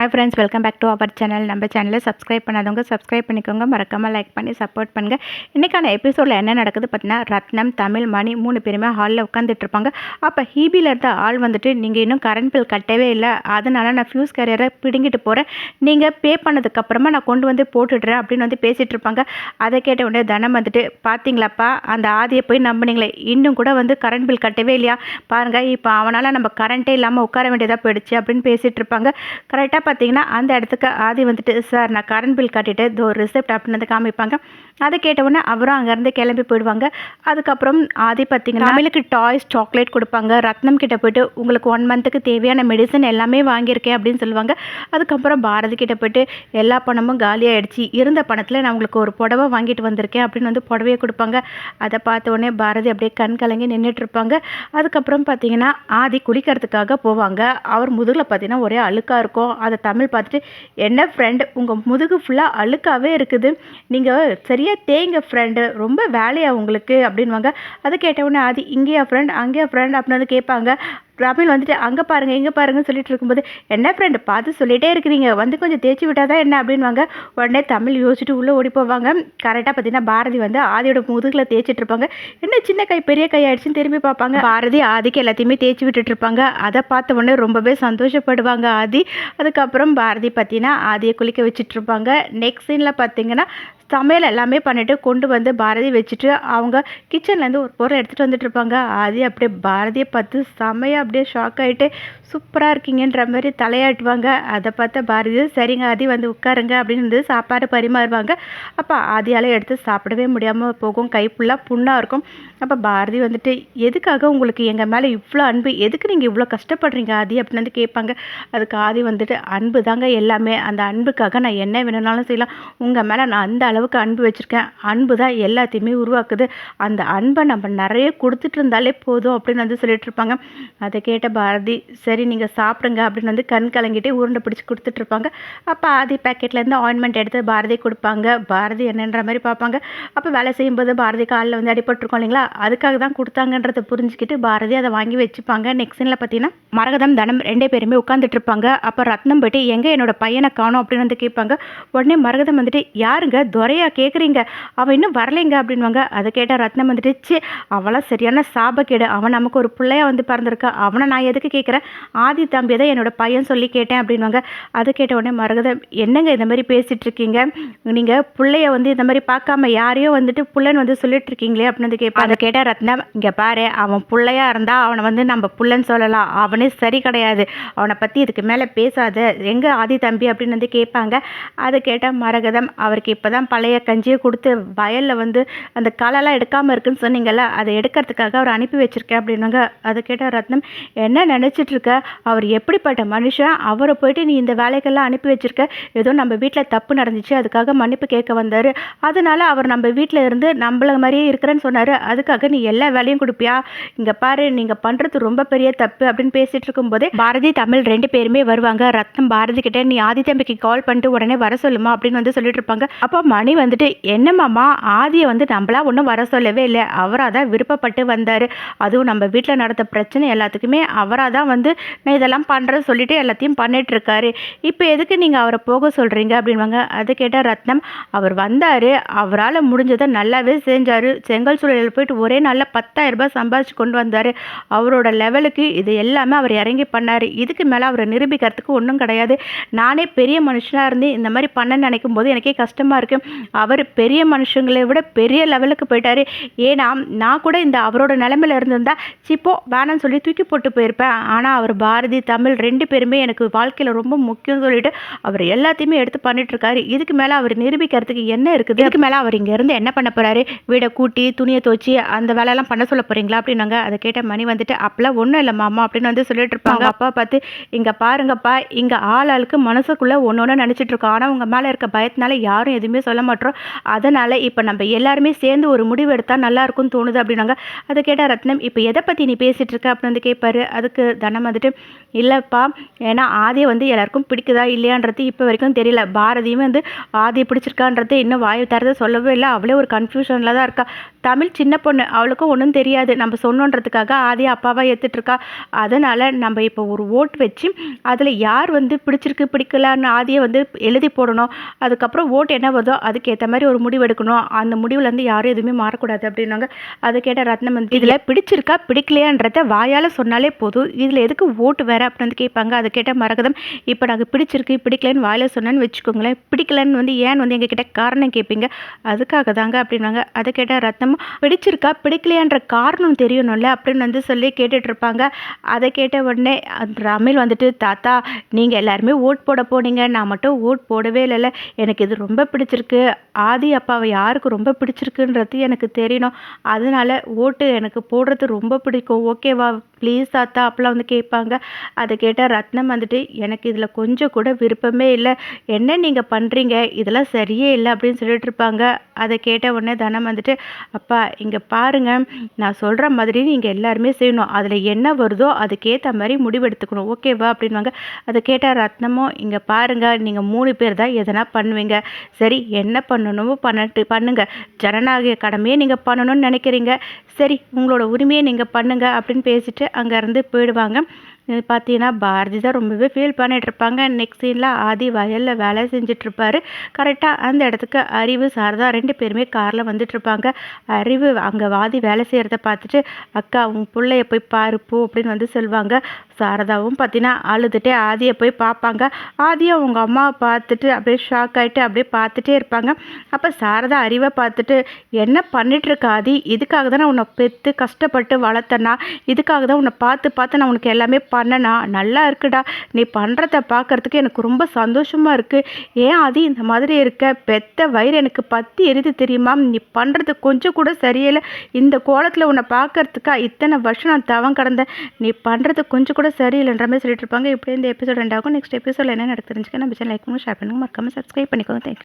Hi friends welcome back to our channel நம்ம சேனலில் subscribe பண்ணாதவங்க சப்ஸ்கிரைப் பண்ணிக்கோங்க. மறக்காமல் லைக் பண்ணி சப்போர்ட் பண்ணுங்கள் இன்றைக்கான எபிசோடில் என்ன நடக்குது பார்த்தீங்கன்னா ரத்னம் தமிழ் மணி மூணு பேருமே ஹாலில் உட்காந்துட்டு இருப்பாங்க. அப்போ ஹீபியில் இருந்த ஆள் வந்துட்டு நீங்கள் இன்னும் கரண்ட் பில் கட்டவே இல்லை. அதனால் நான் ஃபியூஸ் கேரியரை பிடுங்கிட்டு போகிறேன் நீங்கள் பே பண்ணதுக்கப்புறமா நான் கொண்டு வந்து போட்டுடுறேன் அப்படின்னு வந்து பேசிகிட்டு இருப்பாங்க. அதை கேட்ட உடனே தனம் வந்துட்டு பார்த்தீங்களாப்பா அந்த ஆதியை போய் நம்பினீங்களே. இன்னும் கூட வந்து கரண்ட் பில் கட்டவே இல்லையா? பாருங்கள் இப்போ அவனால் நம்ம கரண்ட்டே இல்லாமல் உட்கார வேண்டியதாக போயிடுச்சு அப்படின்னு பேசிகிட்டு இருப்பாங்க. கரெக்டாக பார்த்தீங்கன்னா அந்த இடத்துக்கு ஆதி வந்துட்டு சார் நான் கரண்ட் பில் கட்டிட்டு ஒரு ரிசிப்ட் அப்படின்னு வந்து காமிப்பாங்க. அதை கேட்டவுடனே அவரும் அங்கேருந்து கிளம்பி போயிடுவாங்க. அதுக்கப்புறம் ஆதி பார்த்தீங்கன்னா தமிழுக்கு டாய்ஸ் சாக்லேட் கொடுப்பாங்க. ரத்னம் கிட்ட போயிட்டு உங்களுக்கு ஒன் மந்த்துக்கு தேவையான மெடிசன் எல்லாமே வாங்கியிருக்கேன் அப்படின்னு சொல்லுவாங்க. அதுக்கப்புறம் பாரதி கிட்ட போயிட்டு எல்லா பணமும் காலியாகிடுச்சு இருந்த பணத்தில் நான் உங்களுக்கு ஒரு புடவை வாங்கிட்டு வந்திருக்கேன் அப்படின்னு வந்து புடவையை கொடுப்பாங்க. அதை பார்த்த உடனே பாரதி அப்படியே கண் கலங்கி நின்றுட்டு இருப்பாங்க. அதுக்கப்புறம் பார்த்தீங்கன்னா ஆதி குளிக்கிறதுக்காக போவாங்க. அவர் முதுகில் பார்த்தீங்கன்னா ஒரே அழுக்காக இருக்கும். அதை தமிழ் பார்த்துட்டு என்ன ஃப்ரெண்டு உங்கள் முதுகு ஃபுல்லாக அழுக்காகவே இருக்குது. நீங்கள் சரியாக தேங்க ஃப்ரெண்டு ரொம்ப வேலையா உங்களுக்கு? அப்படின்வாங்க அதை கேட்ட உடனே ஆதி இங்கேயா ஃப்ரெண்ட் அங்கேயா ஃப்ரெண்ட் அப்படின்னு வந்து கேட்பாங்க. தமிழ் வந்துட்டு அங்கே பாருங்கள் இங்கே பாருங்கன்னு சொல்லிட்டு இருக்கும்போது என்ன ஃப்ரெண்டு பார்த்து சொல்லிகிட்டே இருக்கிறீங்க. வந்து கொஞ்சம் தேய்ச்சி விட்டால் தான் என்ன? அப்படின்வாங்க உடனே தமிழ் யோசிச்சுட்டு உள்ளே ஓடி போவாங்க. கரெக்டாக பார்த்தீங்கன்னா பாரதி வந்து ஆதியோட முதுகில் தேய்ச்சிட்டு இருப்பாங்க. என்ன சின்ன கை பெரிய கை ஆயிடுச்சுன்னு திரும்பி பார்ப்பாங்க. பாரதி ஆதிக்கு எல்லாத்தையுமே தேய்ச்சி விட்டுட்டு இருப்பாங்க. அதை பார்த்த உடனே ரொம்பவே சந்தோஷப்படுவாங்க ஆதி. அதுக்கப்புறம் பாரதி பார்த்தீங்கன்னா ஆதியை குளிக்க வச்சுட்டு இருப்பாங்க. நெக்ஸ்ட் சீனில் பார்த்தீங்கன்னா சமையல் எல்லாமே பண்ணிட்டு கொண்டு வந்து பாரதி வச்சுட்டு அவங்க கிச்சன்லேருந்து ஒரு பொருள் எடுத்துகிட்டு வந்துட்டு இருப்பாங்க. ஆதி அப்படியே பாரதியை பார்த்து செமையாக அப்படியே ஷாக் ஆகிட்டு சூப்பராக இருக்கீங்கன்ற மாதிரி தலையாட்டுவாங்க. அதை பார்த்தா பாரதி சரிங்க ஆதி வந்து உட்காருங்க அப்படின்னு வந்து சாப்பாடு பரிமாறுவாங்க. அப்போ ஆதியால் எடுத்து சாப்பிடவே முடியாமல் போகும். கை ஃபுல்லாக புண்ணாக இருக்கும். அப்போ பாரதி வந்துட்டு எதுக்காக உங்களுக்கு எங்கள் மேலே இவ்வளோ அன்பு? எதுக்கு நீங்கள் இவ்வளோ கஷ்டப்படுறீங்க ஆதி? அப்படின்னு வந்து கேட்பாங்க. அதுக்கு ஆதி வந்துட்டு அன்பு தாங்க எல்லாமே. அந்த அன்புக்காக நான் என்ன வேணும்னாலும் செய்யலாம். உங்கள் மேலே நான் அந்த அளவுக்கு அன்பு வச்சுருக்கேன். அன்பு தான் எல்லாத்தையுமே உருவாக்குது. அந்த அன்பை நம்ம நிறைய கொடுத்துட்டு இருந்தாலே போதும் அப்படின்னு வந்து சொல்லிட்டு இருப்பாங்க. அதை கேட்ட பாரதி சரி நீங்கள் சாப்பிடுங்க அப்படின்னு வந்து கண் கலங்கிட்டு உருண்டை பிடிச்சி கொடுத்துட்ருப்பாங்க. அப்போ ஆதி பேக்கெட்லேருந்து ஆயின்மெண்ட் எடுத்து பாரதி கொடுப்பாங்க. பாரதி என்னன்ற மாதிரி பார்ப்பாங்க. அப்போ வேலை செய்யும்போது பாரதி காலில் வந்து அடிபட்டிருக்கோம் இல்லைங்களா? அதுக்காக தான் கொடுத்தாங்கன்றதை புரிஞ்சுக்கிட்டு பாரதி அதை வாங்கி வச்சுப்பாங்க. நெக்ஸ்ட் சீனில் பார்த்தீங்கன்னா மரகதம் தனம் ரெண்டே பேருமே உட்காந்துட்ருப்பாங்க அப்போ ரத்னம் போயிட்டு எங்கே என்னோட பையனை காணோம்? அப்படின்னு வந்து கேட்பாங்க. உடனே மரகதம் வந்துட்டு யாருங்க? துறையா கேட்குறீங்க? அவன் இன்னும் வரலைங்க அப்படின்வாங்க அதை கேட்டால் ரத்னம் வந்துட்டு சே அவளாம் சரியான சாபக்கேடு. அவன் நமக்கு ஒரு பிள்ளையா வந்து பிறந்திருக்கா. அவனை நான் எதுக்கு கேட்குறேன் ஆதி தம்பி தான் என்னோட பையன் சொல்லி கேட்டேன் அப்படின்வாங்க அது கேட்ட உடனே மரகதம் என்னங்க இந்த மாதிரி பேசிகிட்ருக்கீங்க நீங்கள் பிள்ளைய வந்து இந்த மாதிரி பார்க்காம யாரையோ வந்துட்டு பிள்ளைன்னு வந்து சொல்லிட்டு இருக்கீங்களே? அப்படின்னு வந்து கேட்பேன் அதை கேட்டால் ரத்னம் இங்கே பாரு அவன் பிள்ளையாக இருந்தால் அவனை வந்து நம்ம புள்ளன்னு சொல்லலாம். அவனே சரி கிடையாது. அவனை பற்றி இதுக்கு மேலே பேசாத. எங்கே ஆதி தம்பி? அப்படின்னு வந்து கேட்பாங்க. அதை கேட்டால் மரகதம் அவருக்கு இப்போ தான் பழைய கஞ்சியை கொடுத்து வயலில் வந்து அந்த களைலாம் எடுக்காமல் இருக்குன்னு சொன்னீங்கல்ல அதை எடுக்கிறதுக்காக அவர் அனுப்பி வச்சுருக்கேன் அப்படின்னாங்க அதை கேட்டால் ரத்னம் என்ன நினச்சிட்ருக்க? அவர் எப்படிப்பட்ட மனுஷன்? அவரை போயிட்டு நீ இந்த வேலைக்கெல்லாம் அனுப்பி வச்சிருக்க? ஏதோ நம்ம வீட்டில் தப்பு நடந்துச்சு அதுக்காக மன்னிப்பு கேட்க வந்தார். அதனால அவர் நம்ம வீட்டில் இருந்து நம்மள மாதிரியே இருக்கிறேன்னு சொன்னார். அதுக்காக நீ எல்லா வேலையும் கொடுப்பியா? இங்கே பாரு நீங்கள் பண்ணுறது ரொம்ப பெரிய தப்பு அப்படின்னு பேசிகிட்டு இருக்கும்போதே பாரதி தமிழ் ரெண்டு பேருமே வருவாங்க. ரத்னம் பாரதி கிட்டே நீ ஆதி தம்பிக்கு கால் பண்ணிட்டு உடனே வர சொல்லுமா? அப்படின்னு வந்து சொல்லிட்டு இருப்பாங்க அப்போ மணி வந்துட்டு என்னம்மாமா ஆதியை வந்து நம்மளா ஒன்றும் வர சொல்லவே இல்லை. அவராக தான் விருப்பப்பட்டு வந்தார். அதுவும் நம்ம வீட்டில் நடந்த பிரச்சனை எல்லாத்துக்கும் அவராக தான் வந்து நான் இதெல்லாம் பண்ணுறேன்னு சொல்லிட்டு எல்லாத்தையும் பண்ணிகிட்ருக்காரு இப்போ எதுக்கு நீங்கள் அவரை போக சொல்கிறீங்க அப்படின்வாங்க அதை கேட்டால் ரத்னம் அவர் வந்தார். அவரால் முடிஞ்சதை நல்லாவே செஞ்சார். செங்கல் சூழலில் போயிட்டு ஒரே நாளில் பத்தாயிரம் ரூபாய் சம்பாதிச்சு கொண்டு வந்தார். அவரோட லெவலுக்கு இது எல்லாமே அவர் இறங்கி பண்ணார். இதுக்கு மேலே அவரை நிரூபிக்கிறதுக்கு ஒன்றும் கிடையாது. நானே பெரிய மனுஷனாக இருந்து இந்த மாதிரி பண்ண நினைக்கும் போது எனக்கே கஷ்டமாக இருக்குது அவர் பெரிய மனுஷங்களை விட பெரிய லெவலுக்கு போயிட்டார். ஏன்னா நான் கூட இந்த அவரோட நிலமையில இருந்திருந்தா சிப்போ வேணான்னு சொல்லி தூக்கி போட்டு போயிருப்பேன். ஆனால் அவர் பாரதி தமிழ் ரெண்டு பேருமே எனக்கு வாழ்க்கையில் ரொம்ப முக்கியம் சொல்லிட்டு அவர் எல்லாத்தையுமே எடுத்து பண்ணிட்டு இருக்காரு இதுக்கு மேலே அவர் நிரூபிக்கிறதுக்கு என்ன இருக்குது? இதுக்கு மேலே அவர் இங்கேருந்து என்ன பண்ண போறாரு? வீடை கூட்டி துணியை துவச்சி அந்த வேலையெல்லாம் பண்ண சொல்ல போறீங்களா அப்படின்னாங்க. அதை கேட்ட மணி வந்துட்டு அப்பெல்லாம் ஒன்றும் இல்லை மாமா அப்படின்னு வந்து சொல்லிட்டு இருப்பாங்க அப்பா பார்த்து இங்கே பாருங்கப்பா இங்கே ஆள் ஆளுக்கு மனசுக்குள்ளே ஒன்று ஒன்று நினச்சிட்டு இருக்கோம். ஆனால் உங்கள் மேலே இருக்க பயத்தினால யாரும் எதுவுமே சொல்ல மாட்டோம். அதனால் இப்போ நம்ம எல்லாருமே சேர்ந்து ஒரு முடிவு எடுத்தால் நல்லாயிருக்கும்னு தோணுது அப்படின்னாங்க. அதை கேட்டால் ரத்னம் இப்போ எதை பற்றி நீ பேசிகிட்டு இருக்க அப்படின்னு வந்து கேட்பாரு அதுக்கு தனம் வந்துட்டு இல்லைப்பா ஏன்னா ஆதியை வந்து எல்லாருக்கும் பிடிக்குதா இல்லையான்றது இப்போ வரைக்கும் தெரியல. பாரதியும் வந்து ஆதியை பிடிச்சிருக்கான்றது இன்னும் வாயு தரதை சொல்லவே இல்லை. அவளே ஒரு கன்ஃபியூஷனில் தான் இருக்கா. தமிழ் சின்ன பொண்ணு அவளுக்கும் ஒன்றும் தெரியாது. நம்ம சொன்னோன்றதுக்காக ஆதி அப்பாவாக ஏற்றுட்ருக்கா அதனால் நம்ம இப்போ ஒரு ஓட் வச்சு அதில் யார் வந்து பிடிச்சிருக்கு பிடிக்கலான்னு ஆதியை வந்து எழுதி போடணும். அதுக்கப்புறம் ஓட்டு என்ன வருதோ அதுக்கேற்ற மாதிரி ஒரு முடிவு எடுக்கணும். அந்த முடிவுலேருந்து யாரும் எதுவுமே மாறக்கூடாது அப்படின்னாங்க. அது கேட்ட ரத்னம் வந்து இதில் பிடிச்சிருக்கா பிடிக்கலையான்றத வாயால் சொன்னாலே போதும். இதில் எதுக்கு ஓட்டு வேறு அப்படின்னு வந்து கேட்பாங்க. அதை கேட்ட மரகதம் இப்போ நாங்கள் பிடிச்சிருக்கு பிடிக்கலன்னு வாயில் சொன்னேன்னு வச்சுக்கோங்களேன். பிடிக்கலன்னு வந்து ஏன் வந்து எங்ககிட்ட காரணம் கேட்பீங்க அதுக்காக தாங்க அப்படின்னாங்க அதை கேட்ட ரத்னம் பிடிச்சிருக்கா பிடிக்கலையான்ற காரணம் தெரியணும்ல? அப்படின்னு வந்து சொல்லி கேட்டுட்டு இருப்பாங்க அதை கேட்ட உடனே ரமில் வந்துட்டு தாத்தா நீங்கள் எல்லாருமே ஓட் போட போனீங்க. நான் மட்டும் ஓட் போடவே இல்லைல்ல. எனக்கு இது ரொம்ப பிடிச்சிருக்கு. ஆதி அப்பாவை யாருக்கு ரொம்ப பிடிச்சிருக்குன்றது எனக்கு தெரியணும். அதனால ஓட்டு எனக்கு போடுறது ரொம்ப பிடிக்கும். ஓகேவா? ப்ளீஸ் தாத்தா அப்பெல்லாம் வந்து கேட்பாங்க. அதை கேட்டால் ரத்னம் வந்துட்டு எனக்கு இதில் கொஞ்சம் கூட விருப்பமே இல்லை. என்ன நீங்கள் பண்ணுறீங்க இதெல்லாம் சரியே இல்லை. அப்படின்னு சொல்லிட்டு இருப்பாங்க. அதை கேட்ட உடனே தனம் வந்துட்டு அப்பா இங்கே பாருங்கள் நான் சொல்கிற மாதிரி நீங்கள் எல்லாருமே செய்யணும். அதில் என்ன வருதோ அதுக்கேற்ற மாதிரி முடிவெடுத்துக்கணும். ஓகேவா? அப்படின்வாங்க அதை கேட்டால் ரத்னமும் இங்கே பாருங்கள் நீங்கள் மூணு பேர் தான் எதனா பண்ணுவீங்க. சரி என்ன பண்ணணுமோ பண்ணட்டு பண்ணுங்கள் ஜனநாயக கடமையை நீங்கள் பண்ணணும்னு நினைக்கிறீங்க. சரி உங்களோட உரிமையை நீங்கள் பண்ணுங்கள் அப்படின்னு பேசிட்டு அங்கேருந்து போயிடுவாங்க. பார்த்தீங்கன்னா பாரதி தான் ரொம்பவே ஃபீல் பண்ணிகிட்ருப்பாங்க நெக்ஸ்ட் சீனில் ஆதி வயலில் வேலை செஞ்சிட்ருப்பாரு கரெக்டாக அந்த இடத்துக்கு அறிவு சாரதா ரெண்டு பேருமே காரில் வந்துட்டுருப்பாங்க. அறிவு அங்கே வாதி வேலை செய்கிறத பார்த்துட்டு அக்கா உன் பிள்ளைய போய் பாருப்போ அப்படின்னு வந்து சொல்லுவாங்க. சாரதாவும் பார்த்தீங்கன்னா அழுதுகிட்டே ஆதியை போய் பார்ப்பாங்க. ஆதியை அவங்க அம்மாவை பார்த்துட்டு அப்படியே ஷாக் ஆகிட்டு அப்படியே பார்த்துட்டே இருப்பாங்க. அப்போ சாரதா அறிவை பார்த்துட்டு என்ன பண்ணிட்டுருக்க ஆதி? இதுக்காக தான் நான் உன்னை பெற்று கஷ்டப்பட்டு வளர்த்தனா இதுக்காக தான் உன்னை பார்த்து பார்த்து நான் உனக்கு எல்லாமே பா பண்ணனா நல்லா இருக்குடா. நீ பண்ணுறத பார்க்குறதுக்கு எனக்கு ரொம்ப சந்தோஷமாக இருக்குது ஏன் அது இந்த மாதிரி இருக்க? பெத்த வயிறு எனக்கு பற்றி எரிது தெரியுமா? நீ பண்ணுறது கொஞ்சம் கூட சரியில்லை. இந்த கோலத்தில் உன்னை பார்க்கறதுக்கா இத்தனை வருஷம் நான் தவம் கடந்தேன். நீ பண்ணுறது கொஞ்சம் கூட சரியில்லைன்ற மாதிரி சொல்லிட்டு இருப்பாங்க. இப்படி இந்த எபிசோட் ரெண்டாகும் நெக்ஸ்ட் எபிசோட் என்ன நடக்கு தெரிஞ்சுக்க. நம்ம சேனல் லைக் பண்ணுங்க ஷேர் பண்ணுங்க. மறக்காமல் சப்ஸ்கிரைப் பண்ணிக்கோங்க. தேங்க்யூ